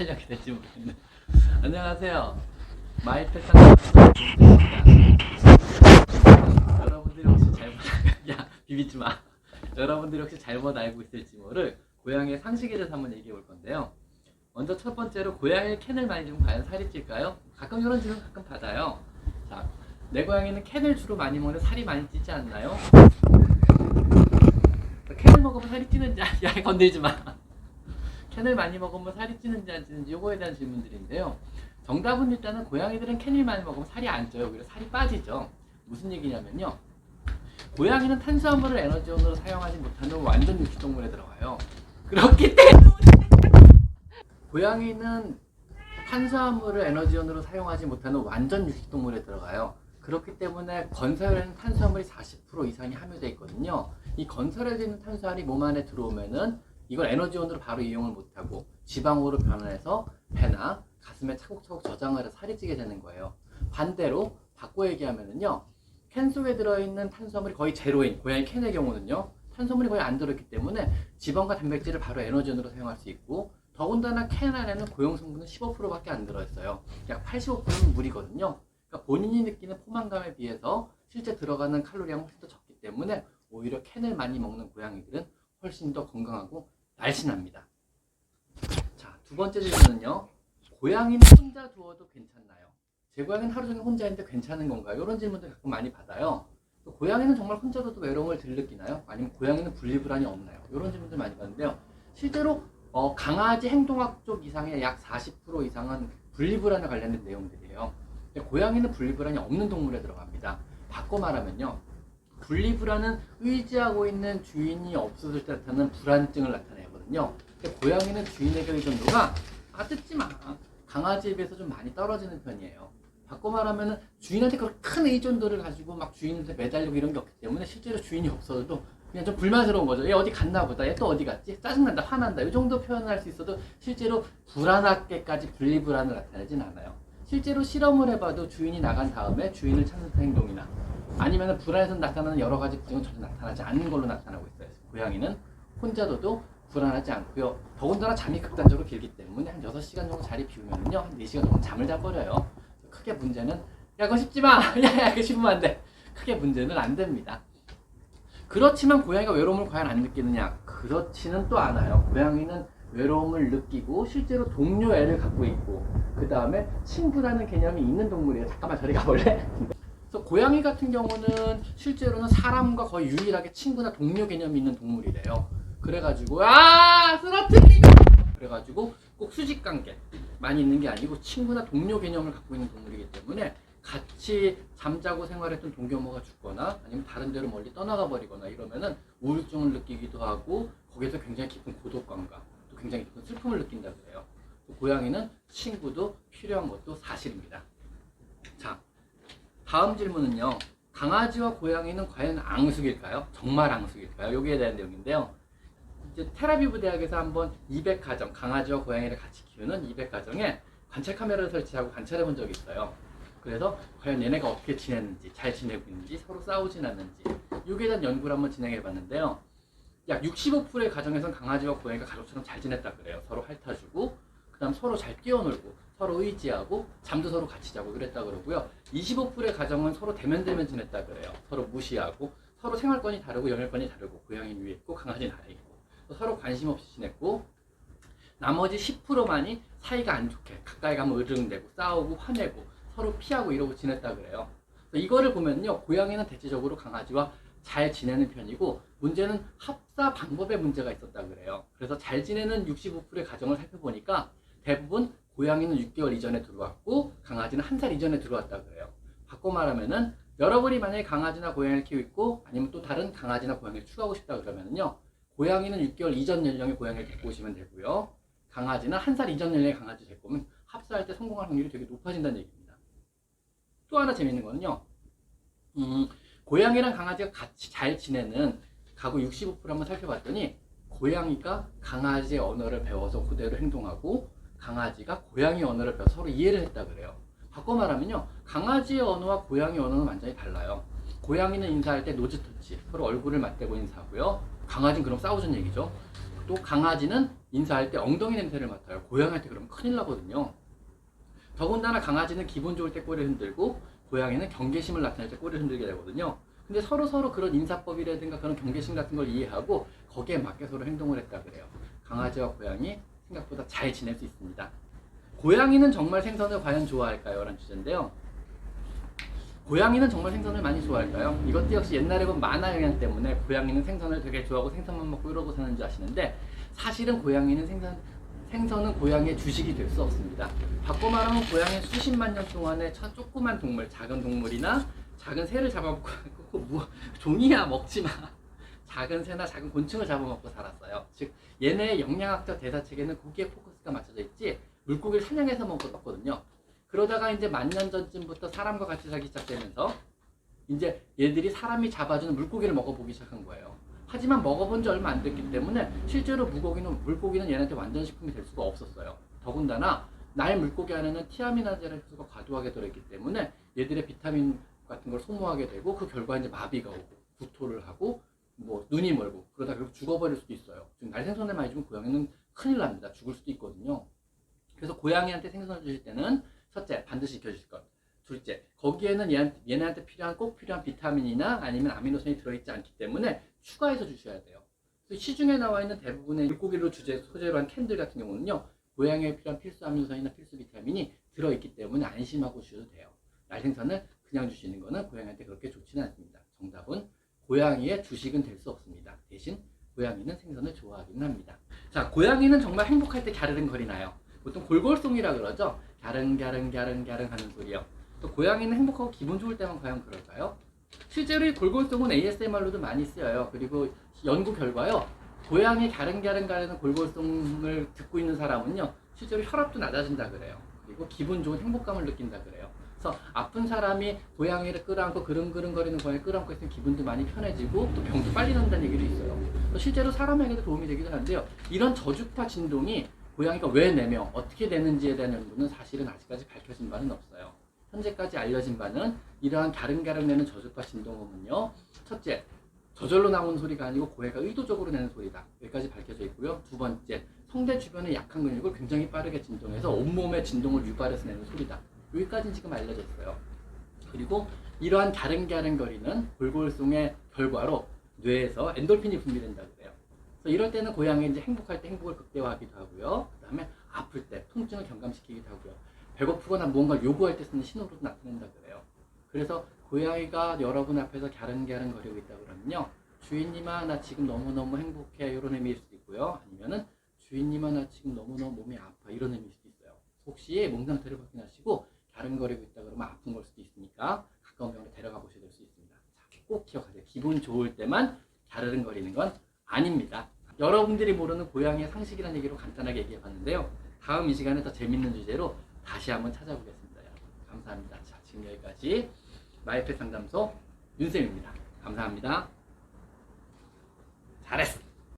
촬영이 될지 모르겠네. 안녕하세요. 상담입니다. 여러분들이 혹시 잘못 야 비비지 마. 여러분들이 혹시 잘못 알고 있을지 모를 고양이의 상식에 대해서 한번 얘기해 볼 건데요. 먼저 첫 번째로 고양이 캔을 많이 주면 과연 살이 찔까요? 가끔 이런 질문 가끔 받아요. 자, 내 고양이는 캔을 주로 많이 먹는데 살이 많이 찌지 않나요? 캔을 먹으면 살이 찌는지 야 건들지 마. 캔을 많이 먹으면 살이 찌는지 안 찌는지 요거에 대한 질문들인데요. 정답은 일단은 고양이들은 캔을 많이 먹으면 살이 안 쪄요. 오히려 살이 빠지죠. 무슨 얘기냐면요. 고양이는 탄수화물을 에너지원으로 사용하지 못하는 완전 육식동물에 들어가요. 그렇기 때문에 고양이는 탄수화물을 에너지원으로 사용하지 못하는 완전 육식동물에 들어가요. 그렇기 때문에 건설에는 탄수화물이 40% 이상이 함유되어 있거든요. 이 건설에 있는 탄수화물이 몸 안에 들어오면은 이걸 에너지원으로 바로 이용을 못하고 지방으로 변환해서 배나 가슴에 차곡차곡 저장을 해서 살이 찌게 되는 거예요. 반대로 바꿔 얘기하면은요. 캔 속에 들어있는 탄수화물이 거의 제로인 고양이 캔의 경우는요. 탄수화물이 거의 안 들어있기 때문에 지방과 단백질을 바로 에너지원으로 사용할 수 있고 더군다나 캔 안에는 고용 성분은 15%밖에 안 들어있어요. 약 85%는 물이거든요. 그러니까 본인이 느끼는 포만감에 비해서 실제 들어가는 칼로리가 훨씬 더 적기 때문에 오히려 캔을 많이 먹는 고양이들은 훨씬 더 건강하고 날씬합니다. 자, 두 번째 질문은요. 고양이는 혼자 두어도 괜찮나요? 제 고양이는 하루 종일 혼자 있는데 괜찮은 건가요? 이런 질문들 가끔 많이 받아요. 또 고양이는 정말 혼자 둬도 외로움을 덜 느끼나요? 아니면 고양이는 분리불안이 없나요? 이런 질문들 많이 받는데요. 실제로 어, 강아지 행동학 쪽 이상의 약 40% 이상은 분리불안에 관련된 내용들이에요. 고양이는 분리불안이 없는 동물에 들어갑니다. 바꿔 말하면요. 분리불안은 의지하고 있는 주인이 없어질 때 나타나는 불안증을 나타내 거든요. 근데 고양이는 주인에게 의존도가 아 듣지 마. 강아지에 비해서 좀 많이 떨어지는 편이에요. 바꿔 말하면 주인한테 그렇게 큰 의존도를 가지고 막 주인한테 매달리고 이런 게 없기 때문에 실제로 주인이 없어도 그냥 좀 불만스러운 거죠. 얘 어디 갔나 보다. 얘 또 어디 갔지? 짜증난다, 화난다. 이 정도 표현할 수 있어도 실제로 불안하게까지 분리불안을 나타내진 않아요. 실제로 실험을 해봐도 주인이 나간 다음에 주인을 찾는 행동이나 아니면 불안해서 나타나는 여러 가지 부정은 전혀 나타나지 않는 걸로 나타나고 있어요. 고양이는 혼자 둬도 불안하지 않고요. 더군다나 잠이 극단적으로 길기 때문에 한 6시간 정도 자리 비우면요. 한 4시간 정도 잠을 자버려요. 크게 문제는 야 그거 쉽지 마. 야 야 그거 쉽으면 안 돼. 크게 문제는 안 됩니다. 그렇지만 고양이가 외로움을 과연 안 느끼느냐? 그렇지는 또 않아요. 고양이는 외로움을 느끼고 실제로 동료 애를 갖고 있고 그 다음에 친구라는 개념이 있는 동물이에요. 잠깐만 저리 가볼래? 그래서 고양이 같은 경우는 실제로는 사람과 거의 유일하게 친구나 동료 개념이 있는 동물이래요. 그래가지고 아 쓰러뜨리고 그래가지고 꼭 수직 관계 많이 있는 게 아니고 친구나 동료 개념을 갖고 있는 동물이기 때문에 같이 잠자고 생활했던 동료모가 죽거나 아니면 다른 데로 멀리 떠나가 버리거나 이러면은 우울증을 느끼기도 하고 거기에서 굉장히 깊은 고독감과 또 굉장히 깊은 슬픔을 느낀다 그래요. 또 고양이는 친구도 필요한 것도 사실입니다. 자, 다음 질문은요. 강아지와 고양이는 과연 앙숙일까요? 정말 앙숙일까요? 여기에 대한 내용인데요. 테라비브 대학에서 한번 200가정, 강아지와 고양이를 같이 키우는 200가정에 관찰 카메라를 설치하고 관찰해 본 적이 있어요. 그래서 과연 얘네가 어떻게 지내는지, 잘 지내고 있는지, 서로 싸우진 않는지, 여기에 대한 연구를 한번 진행해 봤는데요. 약 65%의 가정에서는 강아지와 고양이가 가족처럼 잘 지냈다 그래요. 서로 핥아주고, 그 다음 서로 잘 뛰어놀고, 서로 의지하고, 잠도 서로 같이 자고 그랬다 그러고요. 25%의 가정은 서로 대면대면 지냈다 그래요. 서로 무시하고, 서로 생활권이 다르고, 영역권이 다르고, 고양이는 위에 있고, 강아지는 아래 있고, 또 서로 관심 없이 지냈고, 나머지 10%만이 사이가 안 좋게, 가까이 가면 으르렁대고, 싸우고, 화내고, 서로 피하고 이러고 지냈다 그래요. 이거를 보면요, 고양이는 대체적으로 강아지와 잘 지내는 편이고 문제는 합사 방법에 문제가 있었다 그래요. 그래서 잘 지내는 65%의 가정을 살펴보니까 대부분 고양이는 6개월 이전에 들어왔고 강아지는 한살 이전에 들어왔다 그래요. 바꿔 말하면은 여러분이 만약에 강아지나 고양이를 키우고 있고 아니면 또 다른 강아지나 고양이를 추가하고 싶다 그러면은요, 고양이는 6개월 이전 연령의 고양이를 데리고 오시면 되고요. 강아지는 한살 이전 연령의 강아지 데리고 오면 합사할 때 성공할 확률이 되게 높아진다는 얘기입니다. 또 하나 재밌는 거는요. 음, 고양이랑 강아지가 같이 잘 지내는 가구 65% 한번 살펴봤더니 고양이가 강아지의 언어를 배워서 그대로 행동하고 강아지가 고양이 언어를 배워서 서로 이해를 했다 그래요. 바꿔 말하면요. 강아지의 언어와 고양이 언어는 완전히 달라요. 고양이는 인사할 때 노즈 터치, 서로 얼굴을 맞대고 인사하고요. 강아지는 그럼 싸우는 얘기죠. 또 강아지는 인사할 때 엉덩이 냄새를 맡아요. 고양이한테 그러면 큰일 나거든요. 더군다나 강아지는 기분 좋을 때 꼬리를 흔들고 고양이는 경계심을 나타낼 때 꼬리를 흔들게 되거든요. 근데 서로 서로 그런 인사법이라든가 그런 경계심 같은 걸 이해하고 거기에 맞게 서로 행동을 했다 그래요. 강아지와 고양이 생각보다 잘 지낼 수 있습니다. 고양이는 정말 생선을 과연 좋아할까요? 라는 주제인데요. 고양이는 정말 생선을 많이 좋아할까요? 이것도 역시 옛날에 본 만화 영향 때문에 고양이는 생선을 되게 좋아하고 생선만 먹고 이러고 사는 줄 아시는데 사실은 고양이는 생선 생선은 고양이의 주식이 될 수 없습니다. 바꿔 말하면 고양이는 수십만 년 동안에 첫 조그만 동물, 작은 동물이나 작은 새를 잡아먹고 뭐 종이야 먹지 마. 작은 새나 작은 곤충을 잡아먹고 살았어요. 즉 얘네의 영양학적 대사책에는 고기에 포커스가 맞춰져 있지 물고기를 사냥해서 먹었거든요. 그러다가 이제 만년 전쯤부터 사람과 같이 살기 시작되면서 이제 얘들이 사람이 잡아주는 물고기를 먹어보기 시작한 거예요. 하지만 먹어본 지 얼마 안 됐기 때문에 실제로 물고기는 물고기는 얘네한테 완전 식품이 될 수가 없었어요. 더군다나 날 물고기 안에는 티아미나제라는 효소가 과도하게 들어있기 때문에 얘들의 비타민 같은 걸 소모하게 되고 그 결과 이제 마비가 오고 구토를 하고 뭐 눈이 멀고 그러다 결국 죽어버릴 수도 있어요. 지금 날 생선을 많이 주면 고양이는 큰일 납니다. 죽을 수도 있거든요. 그래서 고양이한테 생선을 주실 때는 첫째 반드시 지켜주실 것. 둘째 거기에는 얘한테, 얘네한테 필요한 꼭 필요한 비타민이나 아니면 아미노산이 들어있지 않기 때문에 추가해서 주셔야 돼요. 시중에 나와 있는 대부분의 물고기를 주제 소재로 한 캔들 같은 경우는요 고양이에 필요한 필수 아미노산이나 필수 비타민이 들어있기 때문에 안심하고 주셔도 돼요. 날생선을 그냥 주시는 거는 고양이한테 그렇게 좋지는 않습니다. 정답은 고양이의 주식은 될 수 없습니다. 대신 고양이는 생선을 좋아하기는 합니다. 자, 고양이는 정말 행복할 때 갸르릉거리나요? 보통 골골송이라 그러죠. 갸릉갸릉갸릉갸릉 하는 소리요. 또 고양이는 행복하고 기분 좋을 때만 과연 그럴까요? 실제로 이 골골송은 ASMR로도 많이 쓰여요. 그리고 연구 결과요. 고양이 갸릉갸릉거리는 골골송을 듣고 있는 사람은요. 실제로 혈압도 낮아진다 그래요. 그리고 기분 좋은 행복감을 느낀다 그래요. 그래서 아픈 사람이 고양이를 끌어안고 그릉그릉거리는 고양이 끌어안고 있으면 기분도 많이 편해지고 또 병도 빨리 난다는 얘기도 있어요. 또 실제로 사람에게도 도움이 되기도 하는데요. 이런 저주파 진동이 고양이가 왜 내며 어떻게 되는지에 대한 연구는 사실은 아직까지 밝혀진 바는 없어요. 현재까지 알려진 바는 이러한 갸릉갸릉 내는 저주파 진동음은요. 첫째, 저절로 나오는 소리가 아니고 고해가 의도적으로 내는 소리다. 여기까지 밝혀져 있고요. 두 번째, 성대 주변의 약한 근육을 굉장히 빠르게 진동해서 온몸의 진동을 유발해서 내는 소리다. 여기까지는 지금 알려져 있어요. 그리고 이러한 갸릉갸릉거리는 골골송의 결과로 뇌에서 엔돌핀이 분비된다 그래요. 그래서 이럴 때는 고양이 이제 행복할 때 행복을 극대화하기도 하고요. 그 다음에 아플 때 통증을 경감시키기도 하고요. 배고프거나 무언가를 요구할 때 쓰는 신호로 나타낸다 그래요. 그래서 고양이가 여러분 앞에서 갸릉갸릉 거리고 있다 그러면요. 주인님아 나 지금 너무너무 행복해 이런 의미일 수도 있고요. 아니면은 주인님아 나 지금 너무너무 몸이 아파 이런 의미일 수도 있어요. 혹시 몸 상태를 확인하시고 갸릉거리고 있다 그러면 아픈 걸 수도 있으니까 가까운 병원에 데려가 보셔야 될 수 있습니다. 자, 꼭 기억하세요. 기분 좋을 때만 갸르릉거리는 건 아닙니다. 여러분들이 모르는 고양이의 상식이라는 얘기로 간단하게 얘기해 봤는데요. 다음 이 시간에 더 재밌는 주제로 다시 한번 찾아보겠습니다. 여러분. 감사합니다. 자, 지금 여기까지 마이펫 상담소 윤쌤입니다. 감사합니다. 잘했어.